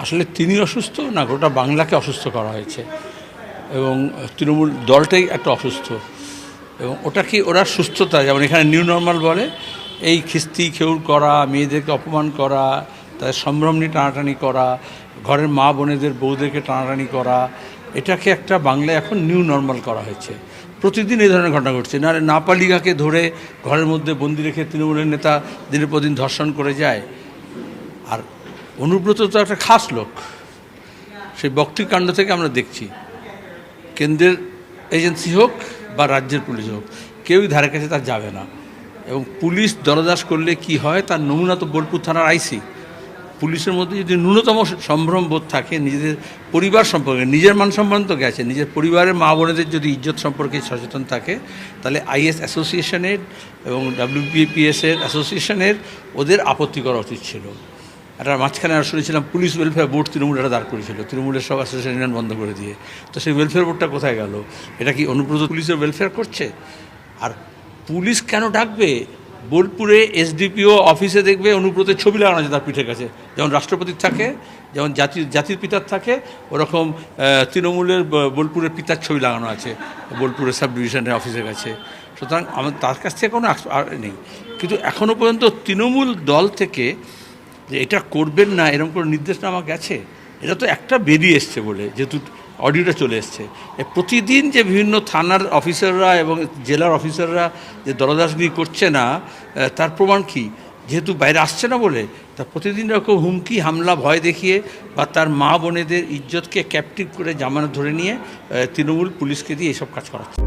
আসলে তিনি অসুস্থ না, গোটা বাংলাকে অসুস্থ করা হয়েছে। এবং তৃণমূল দলটাই একটা অসুস্থ। এবং ওটা কি ওরা সুস্থতা, যেমন এখানে নিউ নর্মাল বলে, এই খিস্তি, খেউর করা, মেয়েদেরকে অপমান করা, তাদের সম্ভ্রম নিয়ে টানাটানি করা, ঘরের মা বোনেদের, বউদেরকে টানাটানি করা, এটাকে একটা বাংলায় এখন নিউ নর্মাল করা হয়েছে। প্রতিদিন এই ধরনের ঘটনা ঘটছে। না নাপালিকাকে ধরে ঘরের মধ্যে বন্দি রেখে তৃণমূলের নেতা দিনের পর দিন ধর্ষণ করে যায়। আর অনুব্রত তো একটা খাস লোক। সেই বক্তি কাণ্ড থেকে আমরা দেখছি। কেন্দ্রের এজেন্সি হোক বা রাজ্যের পুলিশ হোক, কেউই ধারে কাছে তার যাবে না। এবং পুলিশ দরদাস করলে কি হয়, তার নমুনা তো বোলপুর থানার আইসি। পুলিশের মধ্যে যদি ন্যূনতম সম্ভ্রম বোধ থাকে, নিজেদের পরিবার সম্পর্কে, নিজের মান সম্মান তো গেছে, নিজের পরিবারের মা বোনেদের যদি ইজ্জত সম্পর্কে সচেতন থাকে, তাহলে আইএস অ্যাসোসিয়েশনের এবং ডাব্লিউপিপিএসের অ্যাসোসিয়েশনের ওদের আপত্তি করা উচিত ছিল। একটা মাঝখানে আর শুনেছিলাম পুলিশ ওয়েলফেয়ার বোর্ড তৃণমূল একটা দাঁড় করেছিল। তৃণমূলের সব অ্যাসোসিয়েশন বন্ধ করে দিয়ে। তো সেই ওয়েলফেয়ার বোর্ডটা কোথায় গেল? এটা কি অনুব্রত পুলিশের ওয়েলফেয়ার করছে? আর পুলিশ কেন ডাকবে? বোলপুরে এসডিপিও অফিসে দেখবে অনুব্রতের ছবি লাগানো আছে তার পিঠের কাছে। যেমন রাষ্ট্রপতির থাকে, যেমন জাতির জাতির পিতার থাকে, ওরকম তৃণমূলের বোলপুরের পিতার ছবি লাগানো আছে বোলপুরের সাব ডিভিশনের অফিসের কাছে। সুতরাং আমার, তার কাছ থেকে কোনো নেই। কিন্তু এখনও পর্যন্ত তৃণমূল দল থেকে যে এটা করবেন না, এরকম কোনো নির্দেশনামা গেছে। এটা তো একটা বেরিয়ে এসছে বলে, যেহেতু অডিওটা চলে এসছে। প্রতিদিন যে বিভিন্ন থানার অফিসাররা এবং জেলার অফিসাররা যে দরদাসগিরি করছে না তার প্রমাণ কি? যেহেতু বাইরে আসছে না বলে, তা প্রতিদিন এরকম হুমকি, হামলা, ভয় দেখিয়ে বা তার মা বোনেদের ইজ্জতকে ক্যাপটিভ করে জামানত ধরে নিয়ে তৃণমূল পুলিশকে দিয়ে এসব কাজ করাচ্ছে।